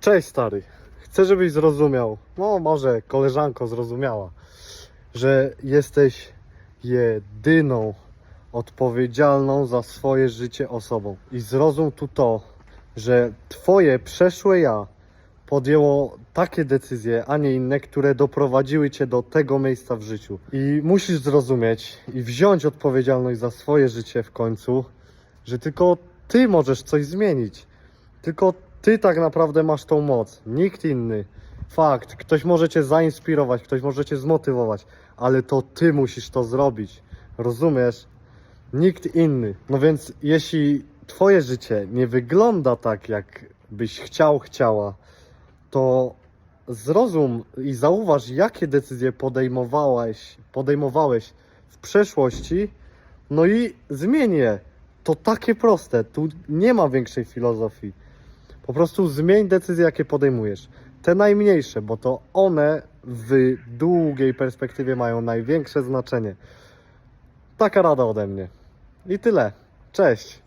Cześć stary. Chcę, żebyś zrozumiał, no może koleżanko zrozumiała, że jesteś jedyną odpowiedzialną za swoje życie osobą. I zrozum tu to, że twoje przeszłe ja podjęło takie decyzje, a nie inne, które doprowadziły cię do tego miejsca w życiu. I musisz zrozumieć i wziąć odpowiedzialność za swoje życie w końcu, że tylko ty możesz coś zmienić. Tylko ty tak naprawdę masz tą moc, nikt inny. Fakt, ktoś może cię zainspirować, ktoś może cię zmotywować, ale to ty musisz to zrobić. Rozumiesz? Nikt inny. No więc jeśli twoje życie nie wygląda tak, jak byś chciał, chciała, to zrozum i zauważ, jakie decyzje podejmowałeś, podejmowałeś w przeszłości, no i zmień je. To takie proste, tu nie ma większej filozofii. Po prostu zmień decyzje, jakie podejmujesz. Te najmniejsze, bo to one w długiej perspektywie mają największe znaczenie. Taka rada ode mnie. I tyle. Cześć.